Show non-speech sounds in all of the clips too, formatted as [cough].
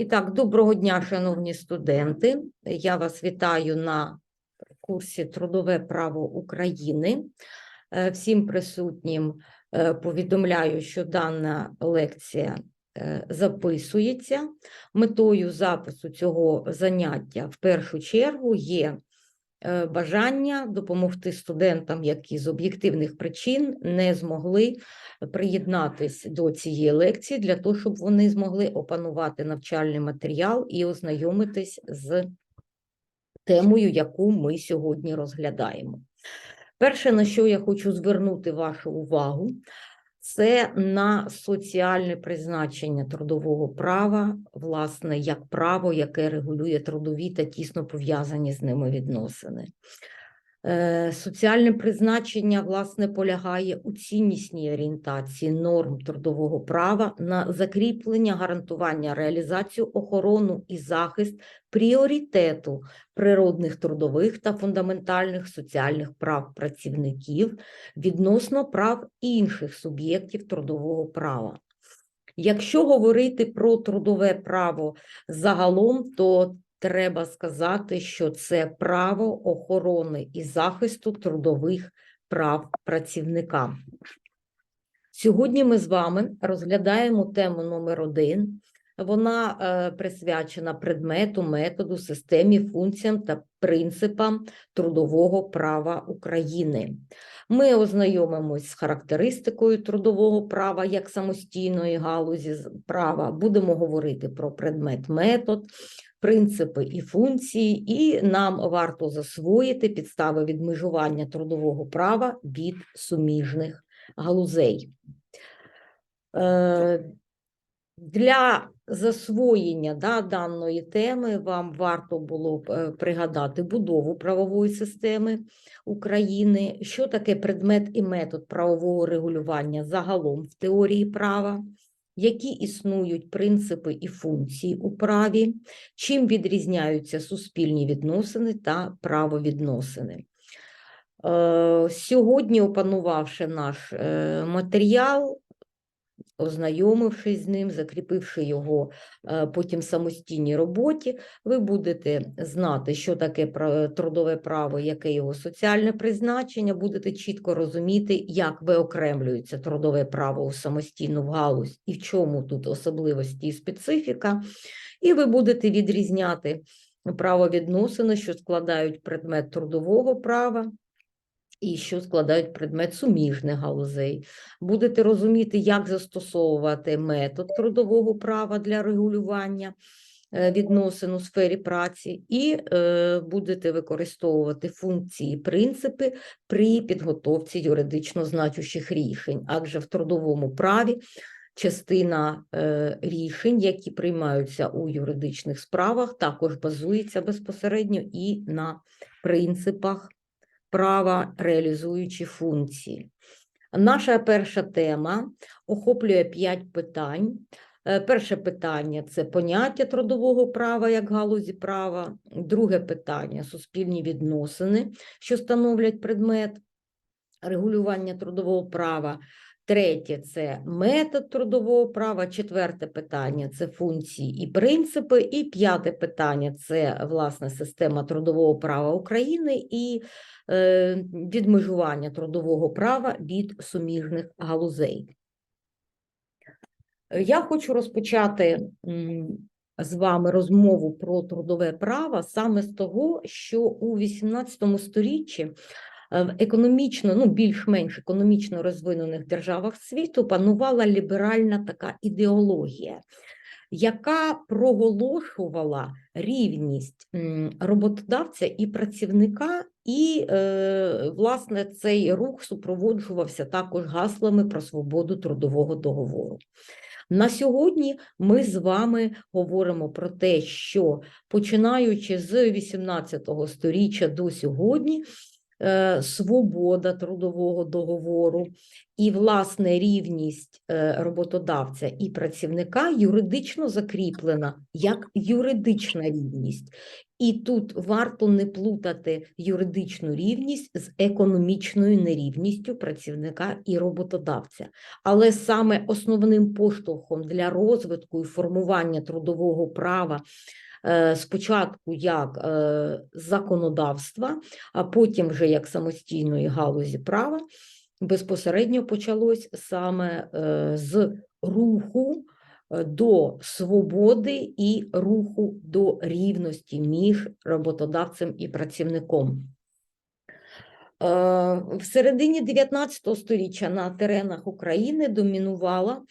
І так, доброго дня, шановні студенти. Я вас вітаю на курсі Трудове право України. Е, Всім присутнім е, повідомляю, що дана лекція е, записується. Метою запису цього заняття в першу чергу є бажання допомогти студентам, які з об'єктивних причин не змогли приєднатись до цієї лекції для того, щоб вони змогли опанувати навчальний матеріал і ознайомитись з темою, яку ми сьогодні розглядаємо. Перше, на що я хочу звернути вашу увагу, це на соціальне призначення трудового права, власне, як право, яке регулює трудові та тісно пов'язані з ними відносини. Е, Соціальне призначення, власне, полягає у ціннісній орієнтації норм трудового права на закріплення, гарантування, реалізацію, охорону і захист пріоритету природних трудових та фундаментальних соціальних прав працівників відносно прав інших суб'єктів трудового права. Якщо говорити про трудове право загалом, то треба сказати, що це право охорони і захисту трудових прав працівника. Сьогодні ми з вами розглядаємо тему номер один. Вона е, присвячена предмету, методу, системі, функціям та принципам трудового права України. Ми ознайомимось з характеристикою трудового права як самостійної галузі права. Будемо говорити про предмет, метод, принципи і функції, і нам варто засвоїти підстави відмежування трудового права від суміжних галузей. Е, Для засвоєння да, даної теми вам варто було б е, пригадати будову правової системи України, що таке предмет і метод правового регулювання загалом в теорії права, які існують принципи і функції у праві, чим відрізняються суспільні відносини та правовідносини. Е, Сьогодні, опанувавши наш е, матеріал, ознайомившись з ним, закріпивши його е, потім самостійній роботі, ви будете знати, що таке трудове право, яке його соціальне призначення, будете чітко розуміти, як виокремлюється трудове право у самостійну галузь і в чому тут особливості і специфіка, і ви будете відрізняти правовідносини, що складають предмет трудового права. І що складають предмет суміжних галузей. Будете розуміти, як застосовувати метод трудового права для регулювання е, відносин у сфері праці, і е, будете використовувати функції, принципи при підготовці юридично значущих рішень, адже в трудовому праві частина е, рішень, які приймаються у юридичних справах, також базується безпосередньо і на принципах права, реалізуючи функції. Наша перша тема охоплює п'ять питань. Е, Перше питання це поняття трудового права як галузі права. Друге питання суспільні відносини, що становлять предмет регулювання трудового права. Третє це метод трудового права. Четверте питання це функції і принципи. І п'яте питання це власне система трудового права України і е, відмежування трудового права від суміжних галузей. Я хочу розпочати з вами розмову про трудове право саме з того, що у XVIII сторіччі в економічно, ну більш-менш економічно розвинених державах світу панувала ліберальна така ідеологія, яка проголошувала рівність роботодавця і працівника, і е, власне цей рух супроводжувався також гаслами про свободу трудового договору. На сьогодні ми з вами говоримо про те, що починаючи з 18 сторіччя до сьогодні, е, свобода трудового договору і власне рівність е, роботодавця і працівника юридично закріплена як юридична рівність. І тут варто не плутати юридичну рівність з економічною нерівністю працівника і роботодавця. Але саме основним поштовхом для розвитку і формування трудового права е, спочатку як е, законодавства, а потім вже як самостійної галузі права, безпосередньо почалось саме е, з руху е, до свободи і руху до рівності між роботодавцем і працівником. Е, В середині 19 століття на теренах України домінувала е,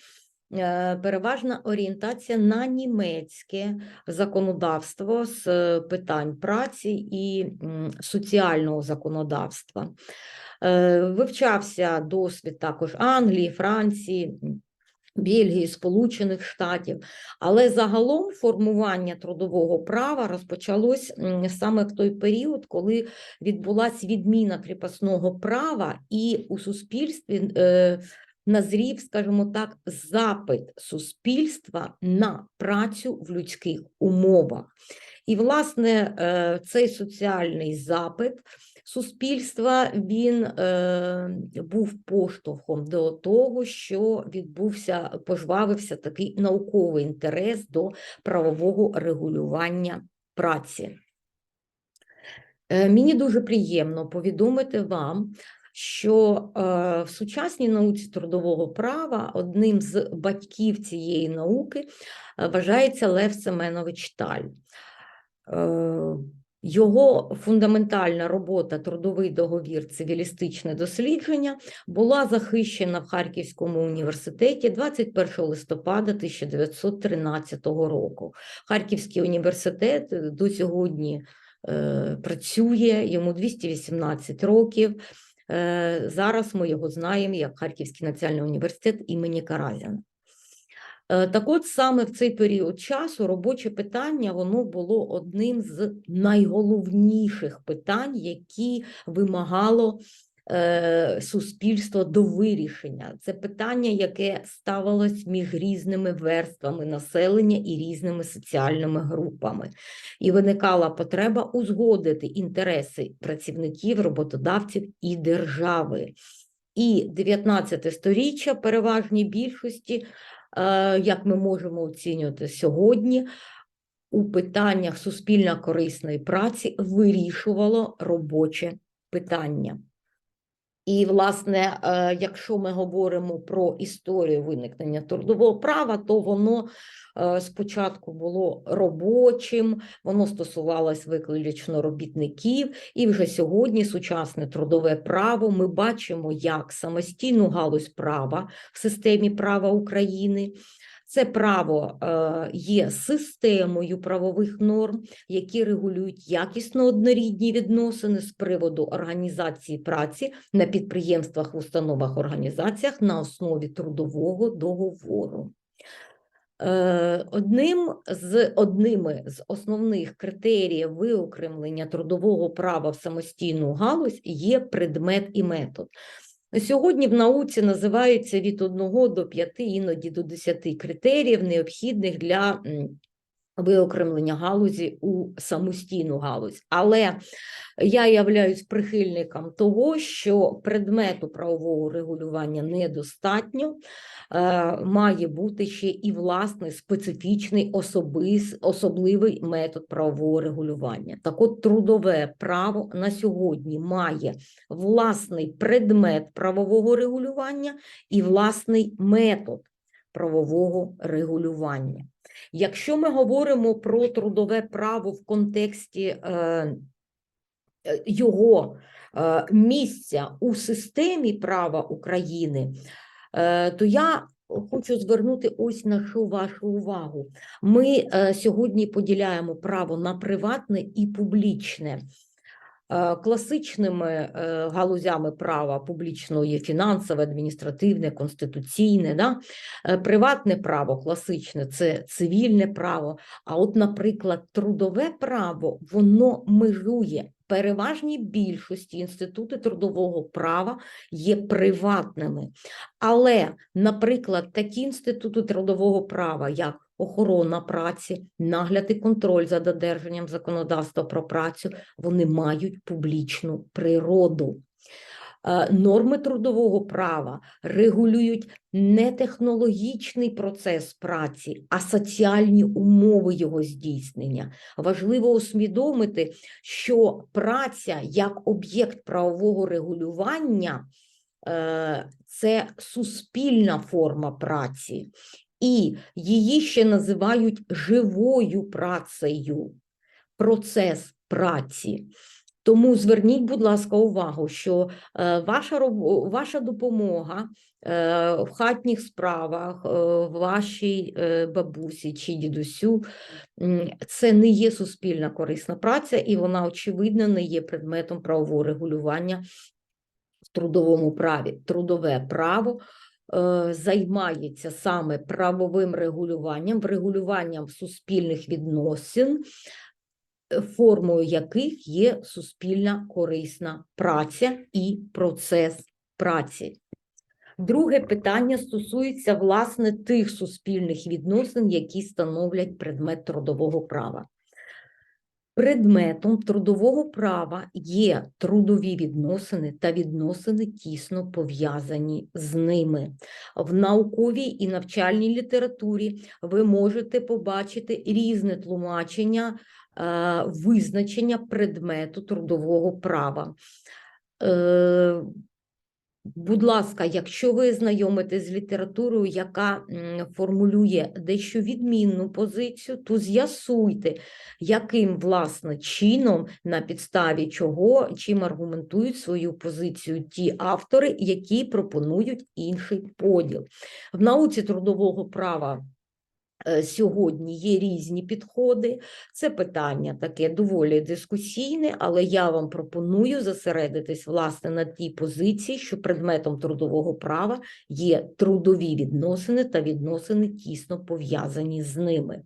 переважна орієнтація на німецьке законодавство з е, питань праці і соціального законодавства. Е, Вивчався досвід також Англії, Франції, Бельгії, Сполучених Штатів, але загалом формування трудового права розпочалось саме в той період, коли відбулася відміна кріпосного права, і у суспільстві е, назрів, скажімо так, запит суспільства на працю в людських умовах. І, власне, е, цей соціальний запит суспільства він е, був поштовхом до того, що відбувся, пожвавився такий науковий інтерес до правового регулювання праці. Е, Мені дуже приємно повідомити вам, що е, в сучасній науці трудового права одним з батьків цієї науки е, вважається Лев Семенович Таль. Е, Його фундаментальна робота Трудовий договір, цивілістичне дослідження була захищена в Харківському університеті 21 листопада 1913 року. Харківський університет до сьогодні е, працює, йому 218 років. Е, Зараз ми його знаємо як Харківський національний університет імені Каразіна. Е, Так от саме в цей період часу робоче питання воно було одним з найголовніших питань, які вимагало е, суспільство до вирішення. Це питання, яке ставилось між різними верствами населення і різними соціальними групами. І виникала потреба узгодити інтереси працівників, роботодавців і держави. І 19 сторіччя переважній більшості е, як ми можемо оцінювати сьогодні, у питаннях суспільно корисної праці вирішувало робоче питання. І, власне, е, якщо ми говоримо про історію виникнення трудового права, то воно е, спочатку було робочим, воно стосувалось виключно робітників, і вже сьогодні сучасне трудове право ми бачимо як самостійну галузь права в системі права України. Це право е, є системою правових норм, які регулюють якісно однорідні відносини з приводу організації праці на підприємствах, установах, організаціях на основі трудового договору. Е, Одним з одними з основних критеріїв виокремлення трудового права в самостійну галузь є предмет і метод. Сьогодні в науці називаються від 1 до 5, іноді до 10 критеріїв, необхідних для виокремлення галузі у самостійну галузь. Але я являюсь прихильником того, що предмету правового регулювання недостатньо, е, має бути ще і власний специфічний особис, особливий метод правового регулювання. Так от трудове право на сьогодні має власний предмет правового регулювання і власний метод правового регулювання. Якщо ми говоримо про трудове право в контексті е, е, його е, місця у системі права України, то я хочу звернути ось на що вашу увагу. Ми е, сьогодні поділяємо право на приватне і публічне. Е, Класичними е, галузями права публічного є фінансове, адміністративне, конституційне. Да? Е, Приватне право класичне це цивільне право. А от, наприклад, трудове право воно межує переважній більшості інститути трудового права є приватними. Але, наприклад, такі інститути трудового права, як охорона праці, нагляд і контроль за додержанням законодавства про працю, вони мають публічну природу. Е, Норми трудового права регулюють не технологічний процес праці, а соціальні умови його здійснення. Важливо усвідомити, що праця як об'єкт правового регулювання е, це суспільна форма праці, і її ще називають живою працею, процес праці. Тому зверніть, будь ласка, увагу, що е, ваша ваша допомога е, в хатніх справах, е, вашій бабусі чи дідусю, це не є суспільна корисна праця, і вона, очевидно, не є предметом правового регулювання в трудовому праві. Трудове право займається саме правовим регулюванням, врегулюванням суспільних відносин, е, формою яких є суспільна корисна праця і процес праці. Друге питання стосується власне тих суспільних відносин, які становлять предмет трудового права. Предметом трудового права є трудові відносини та відносини тісно пов'язані з ними. В науковій і навчальній літературі ви можете побачити різне тлумачення е, визначення предмету трудового права. Будь ласка, якщо ви знайомитесь з літературою, яка формулює дещо відмінну позицію, то з'ясуйте, яким власне чином, на підставі чого, чим аргументують свою позицію ті автори, які пропонують інший поділ. В науці трудового права сьогодні є різні підходи. Це питання таке доволі дискусійне, але я вам пропоную зосередитись власне на тій позиції, що предметом трудового права є трудові відносини та відносини тісно пов'язані з ними.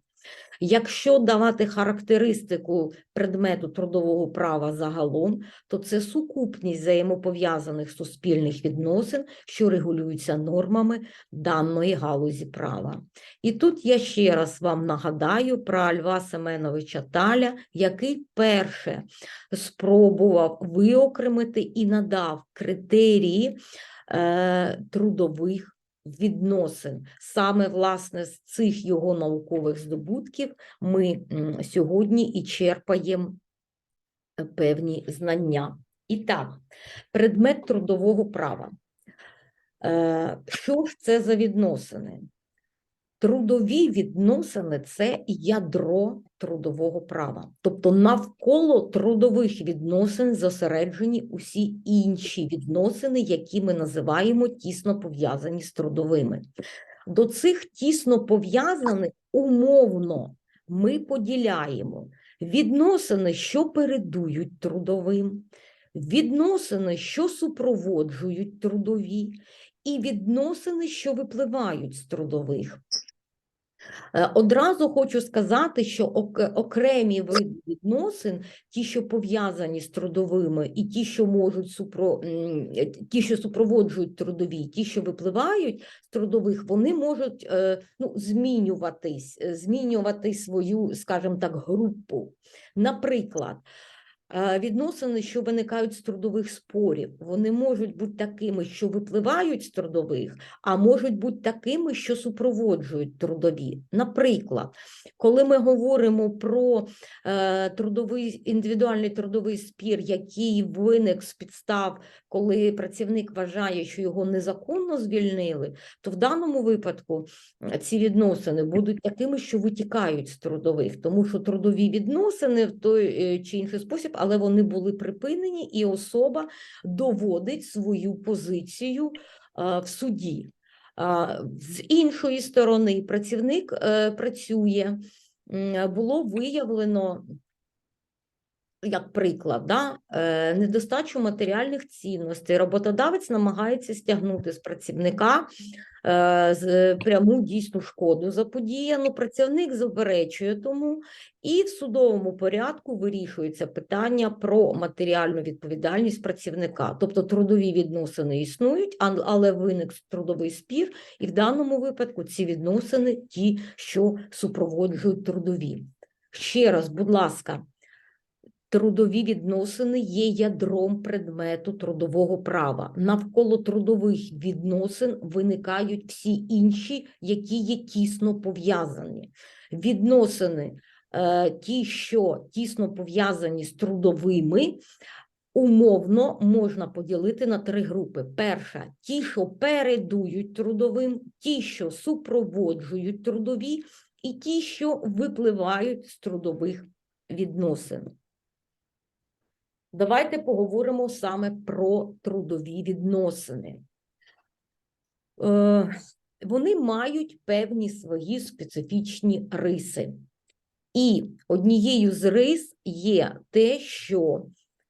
Якщо давати характеристику предмету трудового права загалом, то це сукупність взаємопов'язаних суспільних відносин, що регулюються нормами даної галузі права. І тут я ще раз вам нагадаю про Льва Семеновича Таля, який перше спробував виокремити і надав критерії е, трудових відносин. Саме власне з цих його наукових здобутків ми сьогодні і черпаємо е, певні знання. І так, предмет трудового права. Е, Що ж це за відносини? Трудові відносини це ядро трудового права. Тобто навколо трудових відносин зосереджені усі інші відносини, які ми називаємо тісно пов'язані з трудовими. До цих тісно пов'язаних умовно ми поділяємо відносини, що передують трудовим, відносини, що супроводжують трудові, і відносини, що випливають з трудових. Е, Одразу хочу сказати, що окремі види відносин, ті, що пов'язані з трудовими, і ті, що можуть супро... ті, що супроводжують трудові, ті, що випливають з трудових, вони можуть е, ну, змінюватись, е, змінювати свою, скажімо так, групу. Наприклад, відносини, що виникають з трудових спорів, вони можуть бути такими, що випливають з трудових, а можуть бути такими, що супроводжують трудові. Наприклад, коли ми говоримо про е, трудовий індивідуальний трудовий спір, який виник з підстав, коли працівник вважає, що його незаконно звільнили, то в даному випадку е, ці відносини будуть такими, що витікають з трудових, тому що трудові відносини в той е, чи інший спосіб, але вони були припинені, і особа доводить свою позицію е, в суді. З іншої сторони, працівник е, працює, було виявлено як приклад, да, е, недостачу матеріальних цінностей, роботодавець намагається стягнути з працівника е, з пряму дійсну шкоду заподіяну, працівник заперечує тому, і в судовому порядку вирішується питання про матеріальну відповідальність працівника. Тобто трудові відносини існують, але виник трудовий спір, і в даному випадку ці відносини ті, що супроводжують трудові. Ще раз, будь ласка, трудові відносини є ядром предмету трудового права. Навколо трудових відносин виникають всі інші, які є тісно пов'язані. Відносини, е, ті, що тісно пов'язані з трудовими, умовно можна поділити на три групи. Перша ті, що передують трудовим, ті, що супроводжують трудові, і ті, що випливають з трудових відносин. Давайте поговоримо саме про трудові відносини. Е, Вони мають певні свої специфічні риси. І однією з рис є те, що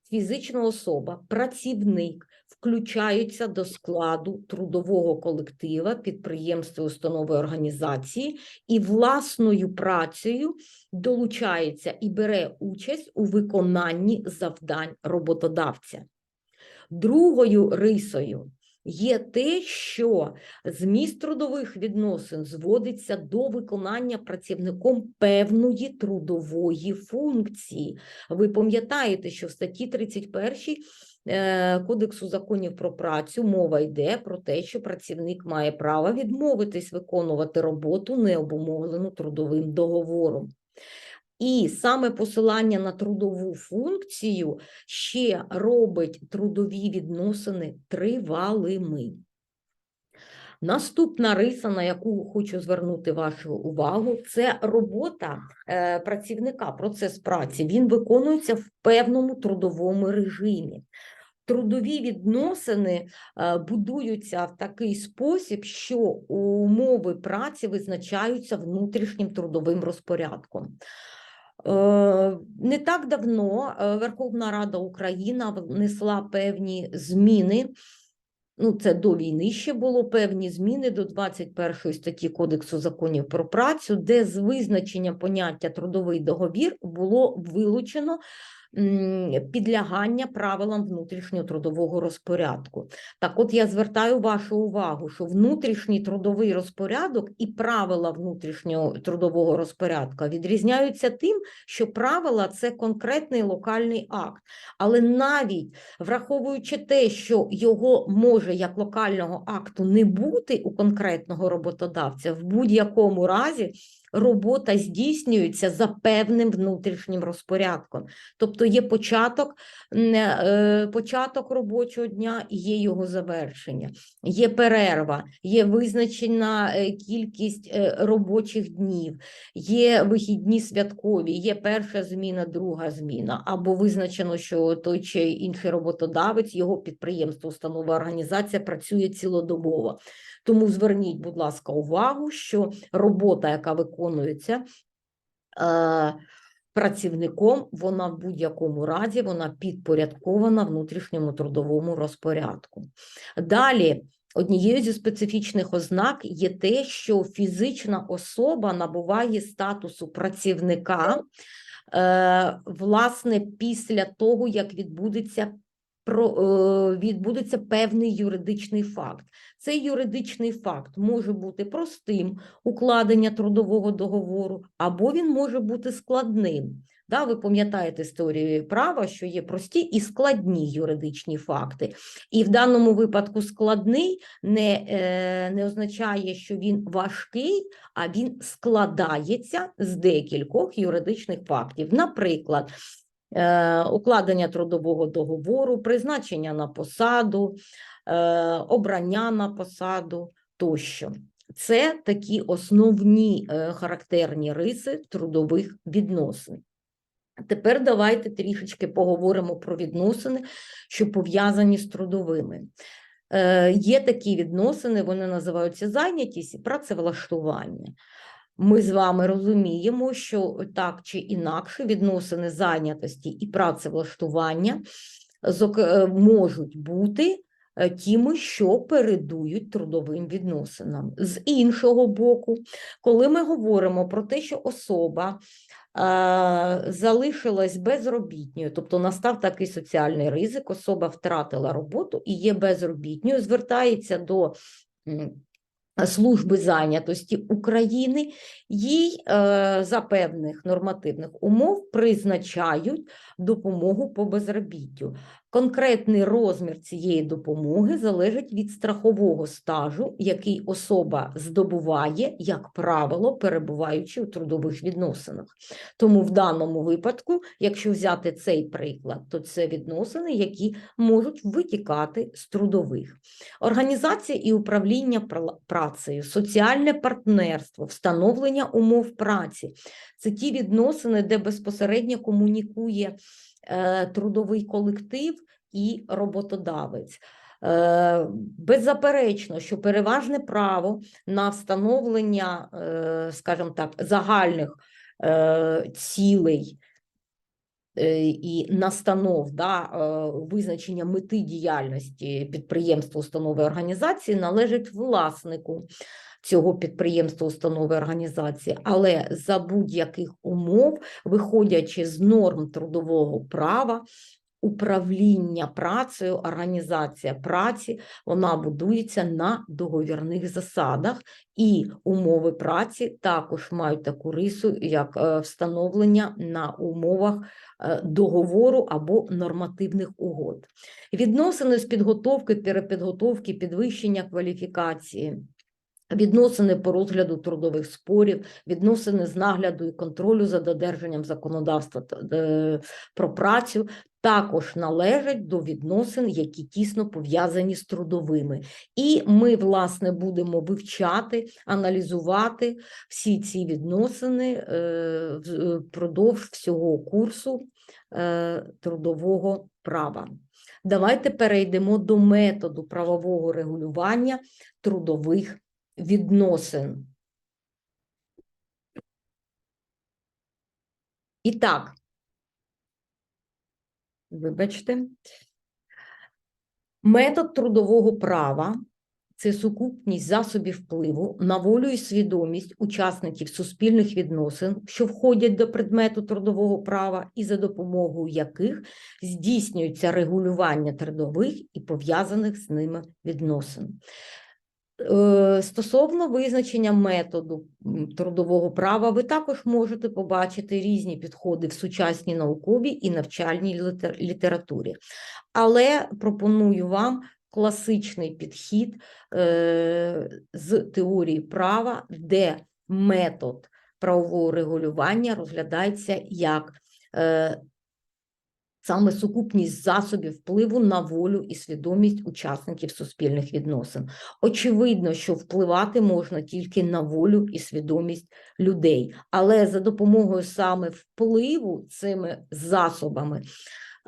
фізична особа, працівник включаються до складу трудового колектива, підприємства, установи організації і власною працею долучається і бере участь у виконанні завдань роботодавця. Другою рисою є те, що зміст трудових відносин зводиться до виконання працівником певної трудової функції. Ви пам'ятаєте, що в статті 31 е, Кодексу законів про працю мова йде про те, що працівник має право відмовитись виконувати роботу, не обумовлену трудовим договором. І саме посилання на трудову функцію ще робить трудові відносини тривалими. Наступна риса, на яку хочу звернути вашу увагу, це робота е, працівника, процес праці. Він виконується в певному трудовому режимі. Трудові відносини е, будуються в такий спосіб, що умови праці визначаються внутрішнім трудовим розпорядком. Е, Не так давно Верховна Рада України внесла певні зміни. Ну, це до війни ще було певні зміни до 21 статті Кодексу законів про працю, де з визначення поняття трудовий договір було вилучено підлягання правилам внутрішнього трудового розпорядку. Так от я звертаю вашу увагу, що внутрішній трудовий розпорядок і правила внутрішнього трудового розпорядку відрізняються тим, що правила це конкретний локальний акт. Але навіть враховуючи те, що його може як локального акту не бути у конкретного роботодавця, в будь-якому разі робота здійснюється за певним внутрішнім розпорядком. Тобто є початок, е, початок робочого дня і є його завершення, є перерва, є визначена е, кількість е, робочих днів, є вихідні святкові, є перша зміна, друга зміна, або визначено, що той чи інший роботодавець, його підприємство, установа, організація працює цілодобово. Тому зверніть, будь ласка, увагу, що робота, яка виконується е, працівником, вона в будь-якому разі вона підпорядкована внутрішньому трудовому розпорядку. Далі. Однією зі специфічних ознак є те, що фізична особа набуває статусу працівника, е, власне, після того, як відбудеться про е, відбудеться певний юридичний факт. Цей юридичний факт може бути простим укладення трудового договору, або він може бути складним. Да, ви пам'ятаєте теорії права, що є прості і складні юридичні факти. І в даному випадку складний не, е, не означає, що він важкий, а він складається з декількох юридичних фактів. Наприклад, укладення трудового договору, призначення на посаду, е, обрання на посаду тощо. Це такі основні е, характерні риси трудових відносин. Тепер давайте трішечки поговоримо про відносини, що пов'язані з трудовими. Е, Є такі відносини, вони називаються зайнятість і працевлаштування. Ми з вами розуміємо, що так чи інакше відносини зайнятості і працевлаштування е, можуть бути е, тими, що передують трудовим відносинам. З іншого боку, коли ми говоримо про те, що особа е, залишилась безробітньою, тобто настав такий соціальний ризик, особа втратила роботу і є безробітньою, звертається до Служби зайнятості України, їй е, за певних нормативних умов призначають допомогу по безробіттю. Конкретний розмір цієї допомоги залежить від страхового стажу, який особа здобуває, як правило, перебуваючи у трудових відносинах. Тому в даному випадку, якщо взяти цей приклад, то це відносини, які можуть витікати з трудових. Організація і управління працею, соціальне партнерство, встановлення умов праці це ті відносини, де безпосередньо комунікує трудовий колектив і роботодавець. Е, Беззаперечно, що переважне право на встановлення, е, скажімо так, загальних е, цілей е, і настанов да, е, визначення мети діяльності підприємства, установи організації належить власнику цього підприємства, установи організації, але за будь-яких умов, виходячи з норм трудового права, управління працею, організація праці, вона будується на договірних засадах, і умови праці також мають таку рису, як е, встановлення на умовах е, договору або нормативних угод. Відносини з підготовки, перепідготовки, підвищення кваліфікації. Відносини по розгляду трудових спорів, відносини з нагляду і контролю за додержанням законодавства е, про працю також належать до відносин, які тісно пов'язані з трудовими. І ми, власне, будемо вивчати, аналізувати всі ці відносини е, впродовж всього курсу е, трудового права. Давайте перейдемо до методу правового регулювання трудових відносин. І так, вибачте, метод трудового права це сукупність засобів впливу на волю і свідомість учасників суспільних відносин, що входять до предмету трудового права, і за допомогою яких здійснюється регулювання трудових і пов'язаних з ними відносин. Е, Стосовно визначення методу трудового права, ви також можете побачити різні підходи в сучасній науковій і навчальній літературі. Але пропоную вам класичний підхід е, з теорії права, де метод правового регулювання розглядається як е, саме сукупність засобів впливу на волю і свідомість учасників суспільних відносин. Очевидно, що впливати можна тільки на волю і свідомість людей, але за допомогою саме впливу цими засобами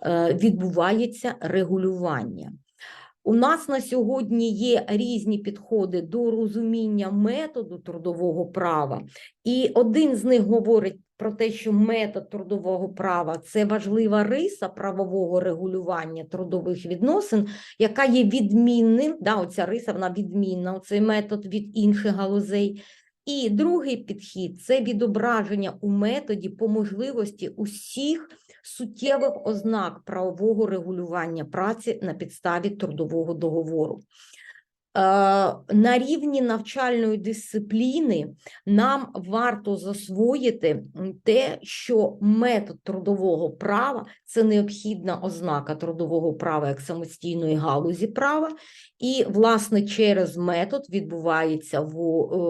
е, відбувається регулювання. У нас на сьогодні є різні підходи до розуміння методу трудового права, і один з них говорить про те, що метод трудового права це важлива риса правового регулювання трудових відносин, яка є відмінним. Да, оця риса вона відмінна, цей метод від інших галузей. І другий підхід це відображення у методі по можливості усіх суттєвих ознак правового регулювання праці на підставі трудового договору. Е, На рівні навчальної дисципліни нам варто засвоїти те, що метод трудового права це необхідна ознака трудового права як самостійної галузі права, і, власне, через метод відбувається е,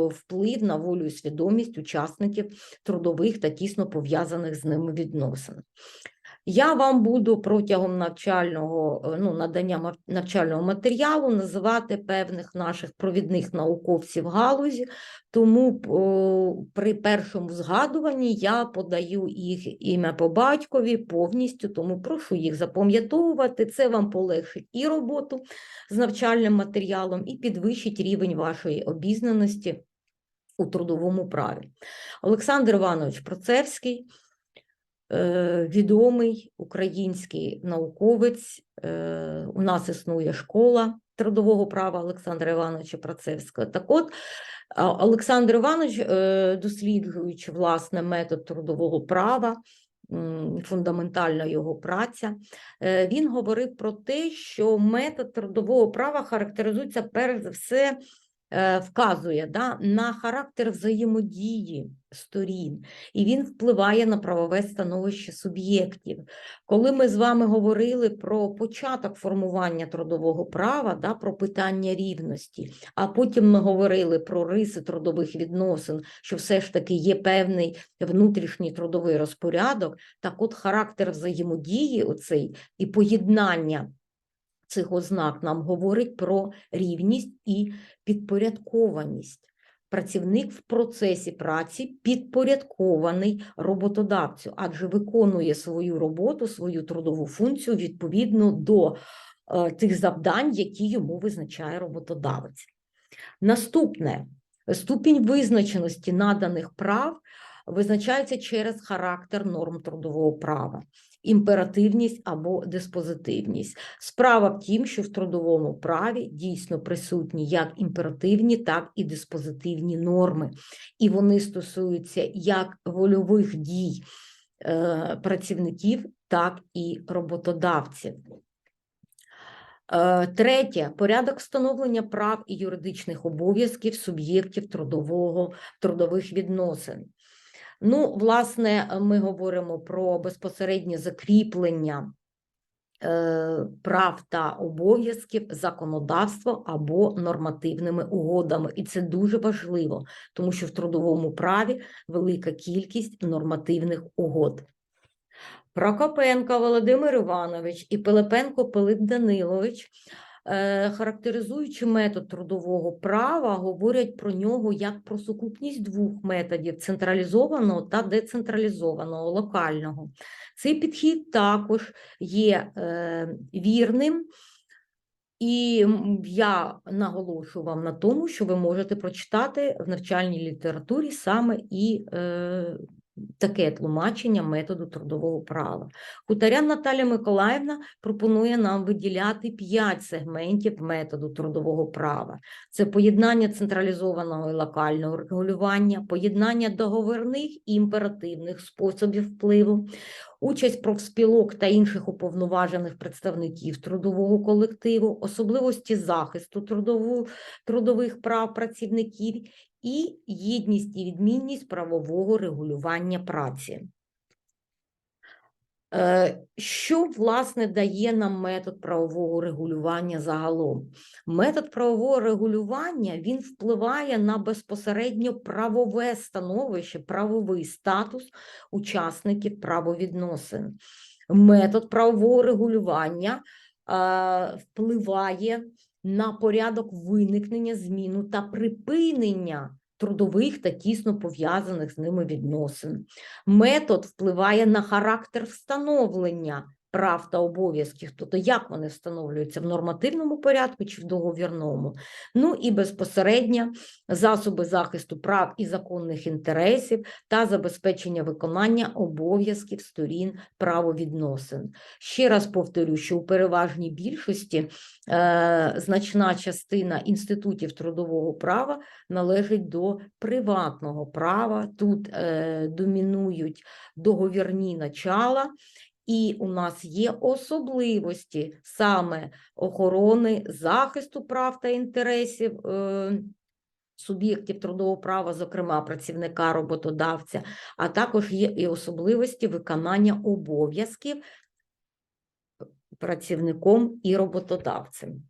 вплив на волю і свідомість учасників трудових та тісно пов'язаних з ними відносин. Я вам буду протягом навчального е, ну, надання навчального матеріалу називати певних наших провідних науковців галузі, тому о, при першому згадуванні я подаю їх ім'я по батькові повністю, тому прошу їх запам'ятовувати. Це вам полегшить і роботу з навчальним матеріалом, і підвищить рівень вашої обізнаності у трудовому праві. Олександр Іванович Процевський, відомий український науковець. е, У нас існує школа трудового права Олександра Івановича Процевського. Так от, Олександр Іванович, е, досліджуючи власне метод трудового права, фундаментальна його праця, е, він говорив про те, що метод трудового права характеризується перш за все е, вказує да, на характер взаємодії сторін, і він впливає на правове становище суб'єктів. Коли ми з вами говорили про початок формування трудового права, да, про питання рівності, а потім ми говорили про риси трудових відносин, що все ж таки є певний внутрішній трудовий розпорядок, так от характер взаємодії оцей і поєднання цих ознак нам говорить про рівність і підпорядкованість. Працівник в процесі праці підпорядкований роботодавцю, адже виконує свою роботу, свою трудову функцію відповідно до е, тих завдань, які йому визначає роботодавець. Наступне ступінь визначеності наданих прав визначається через характер норм трудового права імперативність або диспозитивність. Справа в тім, що в трудовому праві дійсно присутні як імперативні, так і диспозитивні норми, і вони стосуються як вольових дій е, працівників, так і роботодавців. Е, Третє порядок встановлення прав і юридичних обов'язків суб'єктів трудового трудових відносин. Ну, власне, ми говоримо про безпосереднє закріплення е, прав та обов'язків законодавства або нормативними угодами. І це дуже важливо, тому що в трудовому праві велика кількість нормативних угод. Прокопенко Володимир Іванович і Пилипенко Пилип Данилович характеризуючи метод трудового права, говорять про нього як про сукупність двох методів централізованого та децентралізованого, локального. Цей підхід також є е, вірним. І я наголошую вам на тому, що ви можете прочитати в навчальній літературі саме і е, таке тлумачення методу трудового права. Хуторян Наталя Миколаївна пропонує нам виділяти п'ять сегментів методу трудового права: це поєднання централізованого і локального регулювання, поєднання договірних і імперативних способів впливу, участь профспілок та інших уповноважених представників трудового колективу, особливості захисту трудову, трудових прав працівників і єдність і відмінність правового регулювання праці. Е, Що, власне, дає нам метод правового регулювання загалом? Метод правового регулювання він впливає на безпосередньо правове становище, правовий статус учасників правовідносин. Метод правового регулювання е, впливає на порядок виникнення, зміну та припинення трудових та тісно пов'язаних з ними відносин. Метод впливає на характер встановлення прав та обов'язків, тобто як вони встановлюються в нормативному порядку чи в договірному. Ну і безпосередньо засоби захисту прав і законних інтересів та забезпечення виконання обов'язків сторін правовідносин. Ще раз повторю, що у переважній більшості е, значна частина інститутів трудового права належить до приватного права. Тут е, домінують договірні начала. І у нас є особливості саме охорони захисту прав та інтересів е, суб'єктів трудового права, зокрема працівника роботодавця, а також є і особливості виконання обов'язків працівником і роботодавцем.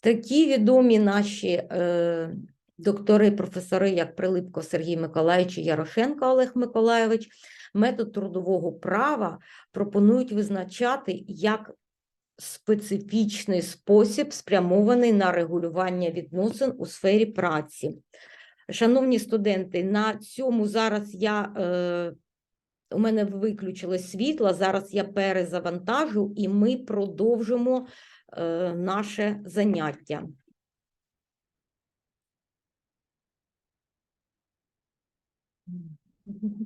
Такі відомі наші е, доктори, професори, як Прилипко Сергій Миколаївич і Ярошенко Олег Миколайович, метод трудового права пропонують визначати як специфічний спосіб, спрямований на регулювання відносин у сфері праці. Шановні студенти, на цьому зараз я е, у мене виключилось світло, зараз я перезавантажу і ми продовжимо е, наше заняття. Мгм. [laughs]